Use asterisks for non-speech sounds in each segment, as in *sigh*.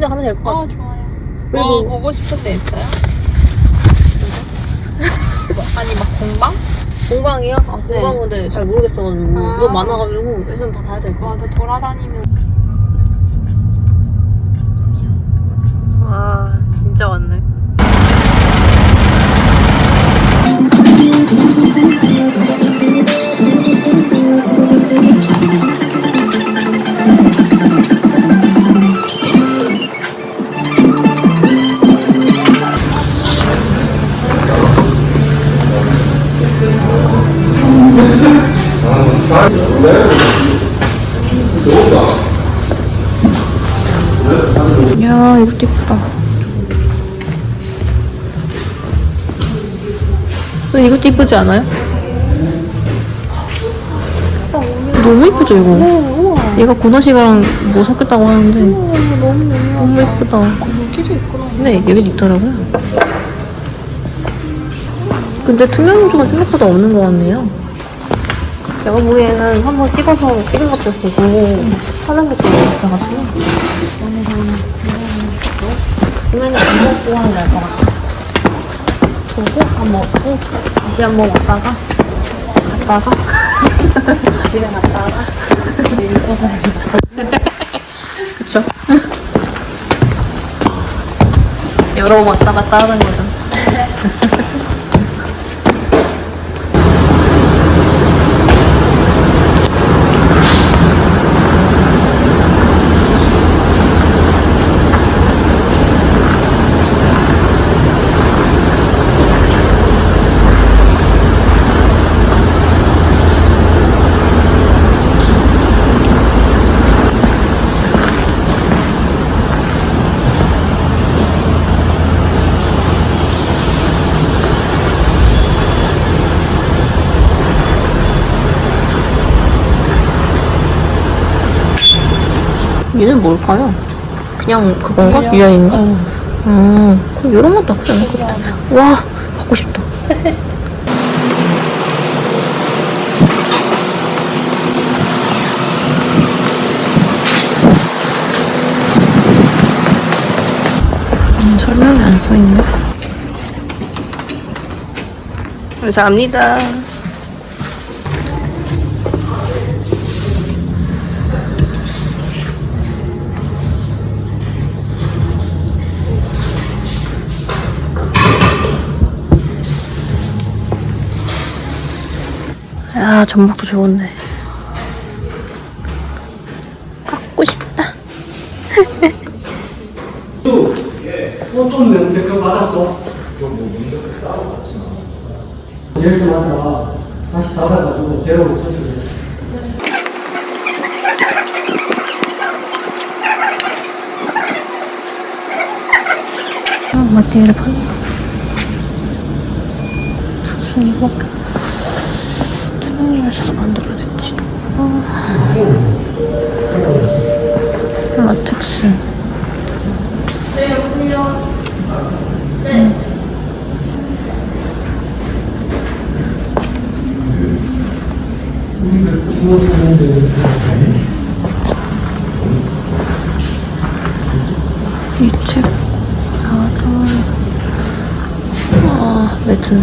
군데 가면 될 것 같아. 아 좋아요. 그리고- 뭐 보고 싶은 데 있어요? 뭐, *laughs* 아니 막 공방? 공방이요? 아, 공방 근데 잘 모르겠어가지고. 아. 너무 많아가지고, 일단 다 봐야 될 것 같아. 맞아 돌아다니면 와, 진짜 왔네. 야, 이것도. 근데 이것도 이쁘지 않아요? 너무 이쁘죠, 이거? 얘가 고나시가랑 뭐 섞였다고 하는데. 너무 너무 예쁘다. 여기도 있구나. 근데 여기도 있더라고요. 근데 투명 요소가 생각보다 없는 것 같네요. 제가 보기에는 한 번 찍어서 찍은 것들 보고 사는 게 좋을 것 같아가지고. 그러면 밥 먹고 하면 될것 같아. 보고 밥 먹고 다시 한번 왔다가 갔다가 *laughs* 집에 갔다가 이거 가지고. 그쵸? *laughs* 여러 번 왔다 갔다 하는 거죠. 얘는 뭘까요? 그냥 그건가? 유야인가? 음, 그럼 이런 것도 나쁘지 않을 것 같아. 와, 갖고 싶다. 음, 설명이 안 써있네. 감사합니다. 야, 전복도 좋은데. 갖고 싶다. 어떤 그거 맞았어? 제일 때마다 다시 닫아가지고 제로로 쳐주세요. 아, 마티를 팔라. 무슨 이거밖에 사서 만들어냈지. 아. 라텍스. 네 여보세요. 사는데 이책 사단. 아, 매트네.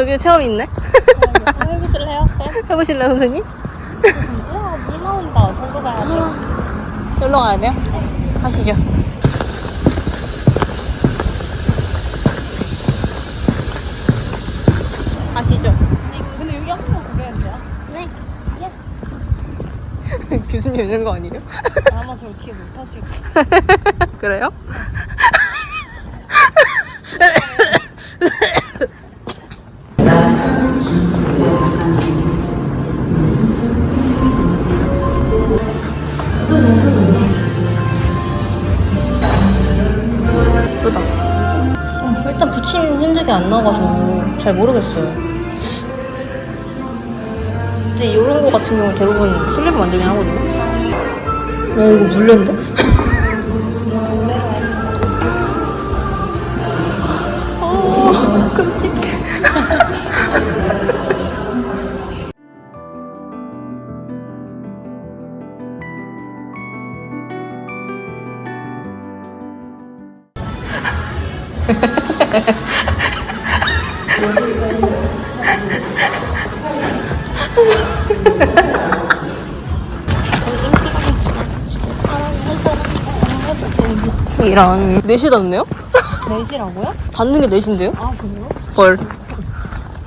저기 체험 있네? 해보실래요? 쌤? *laughs* 해보실래요, 선생님? 우와 물 나온다. 절로 가야 돼. 여기로 가야 돼요? 가시죠. 가시죠. 근데 여기 한 번만 구경해도 돼요? *laughs* 교수님 있는 거 아니에요? 아마 저 뒤에 못 타실 거예요. *laughs* 그래요? 흔적이 안 나가지고 잘 모르겠어요. 근데 이런 거 같은 경우는 대부분 슬리브 만들긴 하거든요. 어, 이거 물레인데? *laughs* 어, 끔찍해. *laughs* 이런. 4시 닫네요? 4시라고요? 닫는 게 4시인데요? 아, 그래요? 헐.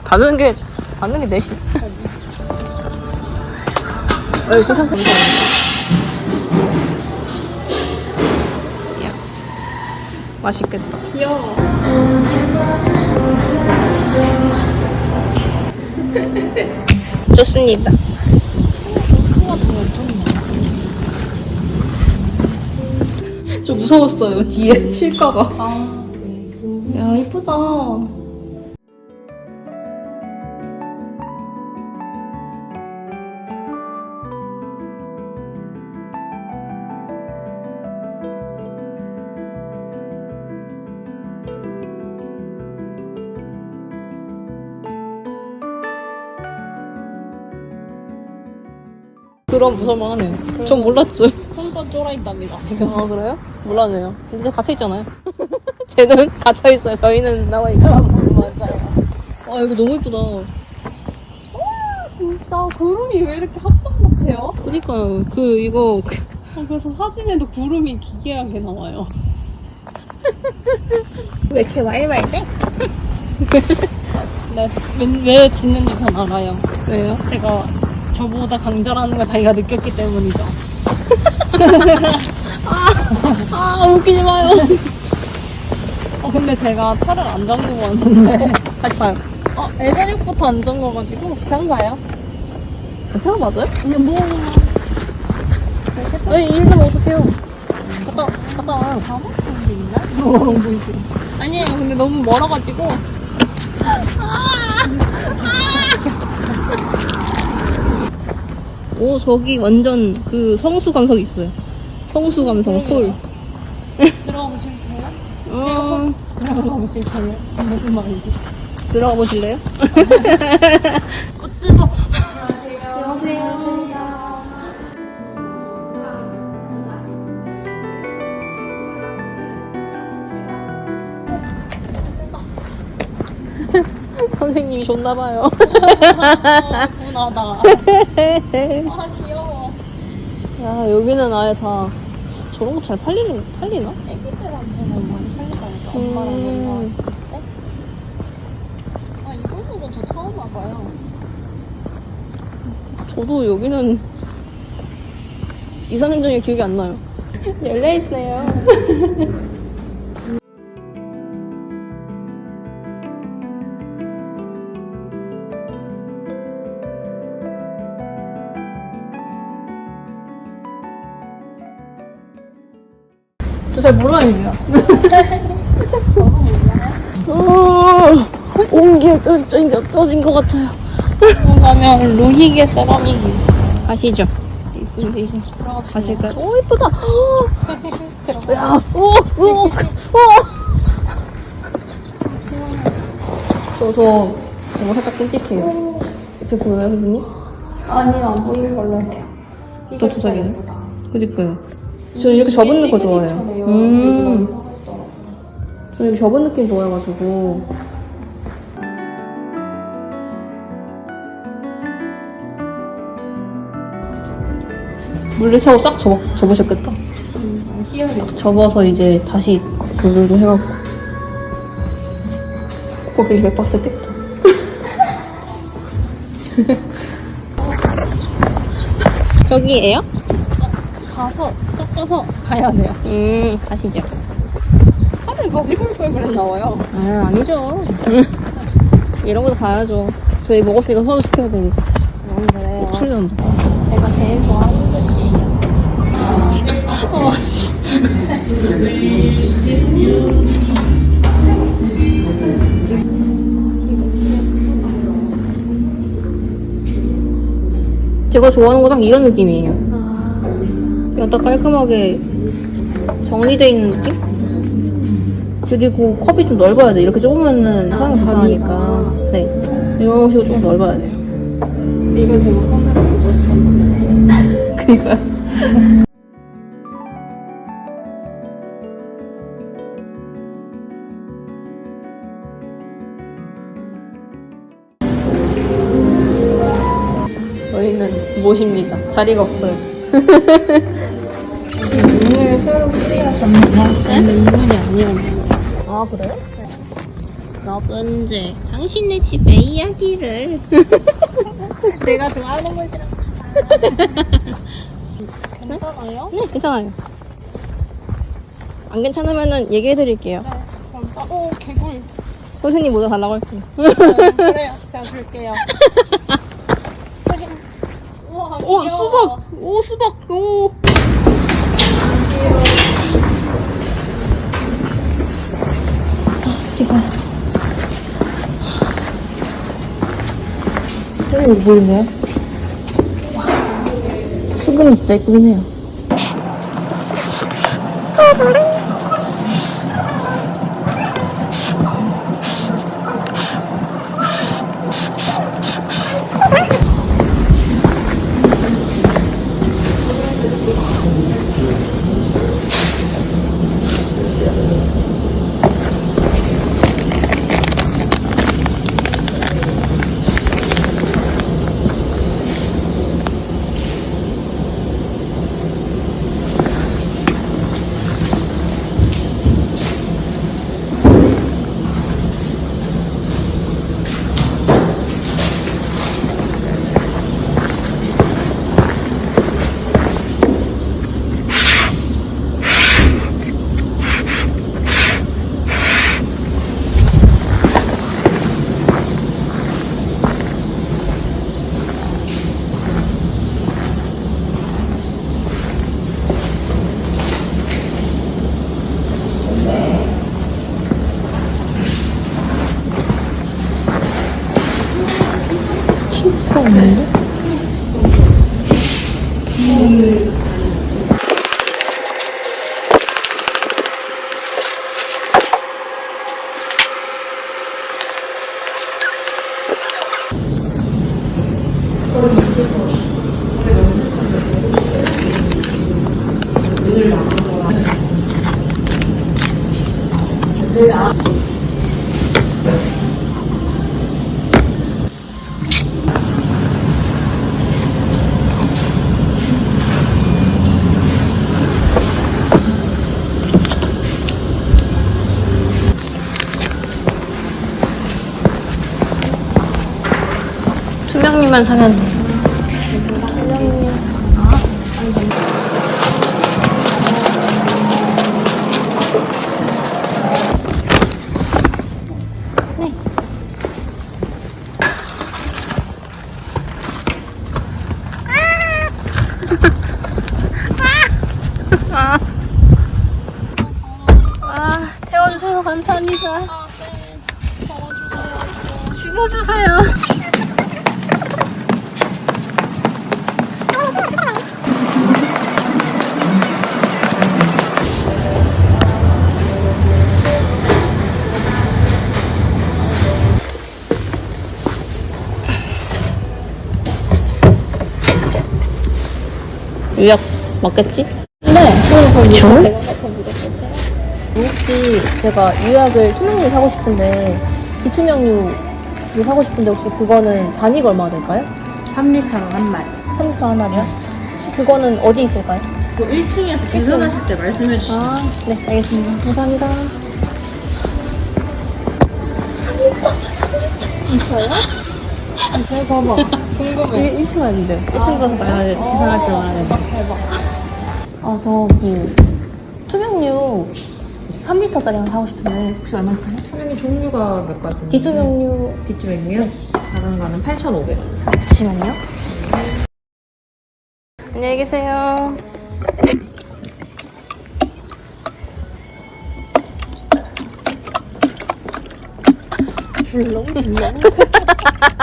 닫는 게, 닫는 게 4시. 어, 괜찮습니다. 야. 맛있겠다. 귀여워. 좋습니다. 좀 무서웠어요. 뒤에 *laughs* 칠까봐. 아, 야, 이쁘다. 그럼 무서울만 하네요. 전 몰랐어요. 한번 쫄아있답니다, 지금. 아 그래요? 몰랐네요. 근데 갇혀 있잖아요. *laughs* 쟤는 갇혀 있어요. 저희는 나와 있죠. *laughs* 맞아요. 아 이거 너무 이쁘다. 진짜 구름이 왜 이렇게 합성 같아요? 그니까요. 그 이거 그- 아, 그래서 사진에도 구름이 기괴하게 나와요. *laughs* 왜 이렇게 왈왈대? 네, 왜, 왜 짓는지 전 알아요. 왜요? 제가 저보다 강절하는 걸 자기가 느꼈기 때문이죠. 아 웃기지 마요. 어, 근데 제가 차를 안 잠그고 왔는데, 다시 가요. 어, 애저녁부터 안 잠궈가지고, 그냥 가요. 괜찮아 맞아요? 그냥 뭐, 아니 이러면 어떡해요? 갔다 갔다 와요. 가만히 있나? 어 보이시고. 아니에요. 근데 너무 멀어가지고. 오 저기 완전 그 성수 감성 있어요. 성수 감성 솔. 들어가고 싶어요? 음, 들어가고 싶어요? 무슨 말이지? 들어가 보실래요? 선생님이 좋나봐요. 아, 분하다. 아, 귀여워. 야 여기는 아예 다 저런 거 잘 팔리는 팔리나? 애기 들한테는 많이 팔리지 않을까? 엄마랑 음. 얘가. 네? 아, 이거보다 저 처음 와봐요. 저도 여기는 2, 3년 전에 기억이 안 나요. *laughs* 열려 있어요. *laughs* 잘 몰라요, 이거야. 어, 온게 좀, 좀, 좀 떠진 것 같아요. 가면 루히게 세라믹이 있어요. 가시죠. 있습니다. 가실까요? 오, 예쁘다. 들어가. 야, 오, 오, 오. 저, 저, 정말 살짝 끔찍해요. 옆에 보여요, 선생님? 아니, 안 보이는 걸로 할게요. 더 조작이네. 그니까요. 저는 이렇게 접은 거 좋아해요. 음. 저는 이렇게 접은 느낌 좋아해가지고. 물레 샤워 싹 접어, 접으셨겠다. 싹 접어서 이제 다시 돌돌돌 해갖고. 거기 몇 박스겠다. *laughs* 저기에요? 가서 꺾어서 가야 돼요. 음, 가시죠. 차를 가지고 올 걸 그랬나 봐요. 아, 아니죠. 이런 것도 봐야죠. 저희 먹었으니까 소도 시켜야 되고. 음, 안 그래요. 출연도. 제가 제일 좋아하는 것이. 아. 어, 씨. 제가 좋아하는 거 딱 이런 느낌이에요. 딱 깔끔하게 정리되어 있는 느낌? 그리고 컵이 좀 넓어야 돼. 이렇게 좁으면은 아, 사용 불가하니까. 네. 이런 식으로 좀 넓어야 돼요. 이거 제가 손으로 *laughs* 부셨었는데. 그니까요. 저희는 모십니다. 자리가 없어요. *laughs* 오늘 새로 수리하셨나요? 근데 이분이 아니었네요. 아, 그래요? 라분젤, 당신의 집의 이야기를. 내가 좋아하는 곳이랑. 괜찮아요? 네, 괜찮아요. 안 괜찮으면은 얘기해 드릴게요. 네. 그럼, 아, 오, 개굴. 선생님 모자 달라고 할게요. 네, 그래요. 제가 줄게요. 우와, 오, 귀여워. 수박! 오, 수박! 오! 가요? 오, 이거 보이네. 수금이 진짜 이쁘긴 해요. 수가 투명류만 사면 돼. 아, 태워주셔서 감사합니다. 아, 네. 적어주세요. 죽여주세요. 유약 맞겠지? 네. 그쵸? 혹시 제가 유약을 투명류 사고 싶은데 비투명류를 사고 싶은데 혹시 그거는 단위가 얼마나 될까요? 3리터로 한 마리. 3리터 하나요? 혹시 그거는 어디 있을까요? 그 1층에서 계산하실 때 말씀해 주시면 아, 네, 알겠습니다. 감사합니다. 3리터, 3리터. 잘 봐봐. 궁금해. 1, 1층 아닌데. 1층 가서 봐야 돼. 계산하지 말아야 돼. 대박. 아, 저 그, 투명류 3리터짜리 하나 사고 싶은데, 혹시 얼마일까요? 투명이 종류가 몇 가지? 디투명류, 뒷주명이요? 작은 거는 8,500원. 잠시만요. 안녕히 계세요. 불렁, 불렁. *laughs*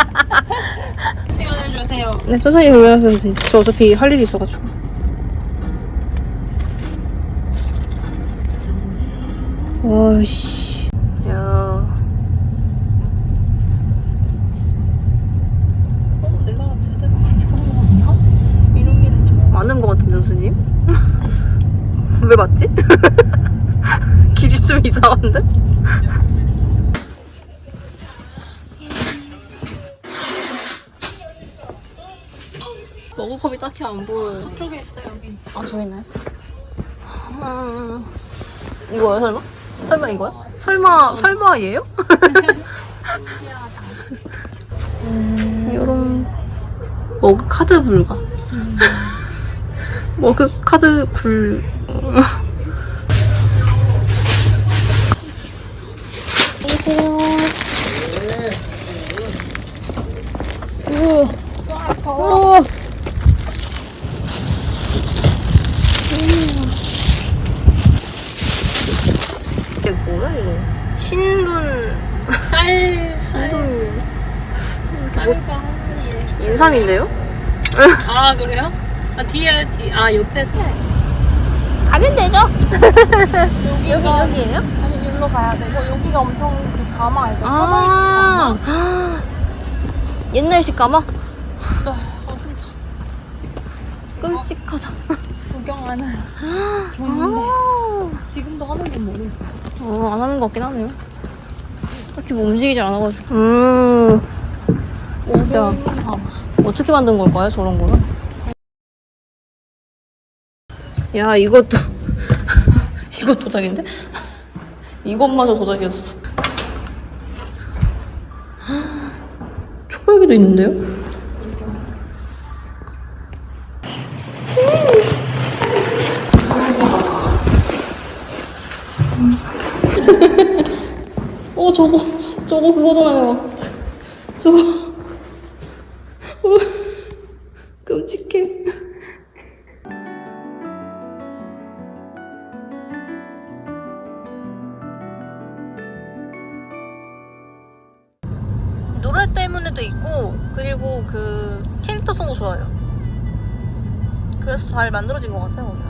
해요. 네, 천천히 돌려서 선생님. 저 어차피 할 일이 있어가지고. 와씨. 야. 어, 내가 제대로 가지고 왔나? 이러기는 좀. 맞는 것 같은데, 선생님? 왜 맞지? 길이 좀 이상한데? 머그컵이 딱히 안 보여요. 저쪽에 있어 여기. 아, 저기 있나요? 음, 이거요, 설마? 설마 이거요? 설마, 설마 얘요? *laughs* 음, *laughs* 요런, 머그 카드 불가. 머그 카드 불. 안녕하세요. 우와. 우와. 이게 뭐야 이거? 신둔 쌀, *laughs* 쌀, 신둔 쌀과. 인삼인데요? 아 그래요? 아 뒤에 뒤, 아 옆에 쌀. 가면 되죠? 여기 여기가- 여기예요? 아니 여기로 가야 돼. 뭐 여기가 엄청 그 가마 알죠? 천원씩 가마. *gasps* 아 옛날식 가마? 어 진짜 끔찍하다. 구경하는. *gasps* 아, 지금도 하는지 모르겠어. 어, 안 하는 것 같긴 하네요. 딱히 뭐 움직이질 않아가지고. 음, 진짜. 어떻게 만든 걸까요, 저런 거는? 야, 이것도. *laughs* 이것 도자기인데? 이것마저 도자기였어. 초벌기도 있는데요? 저거, 저거 그거잖아요. 저거. 어, 끔찍해. 노래 때문에도 있고 그리고 그 캐릭터성도 좋아요. 그래서 잘 만들어진 것 같아요.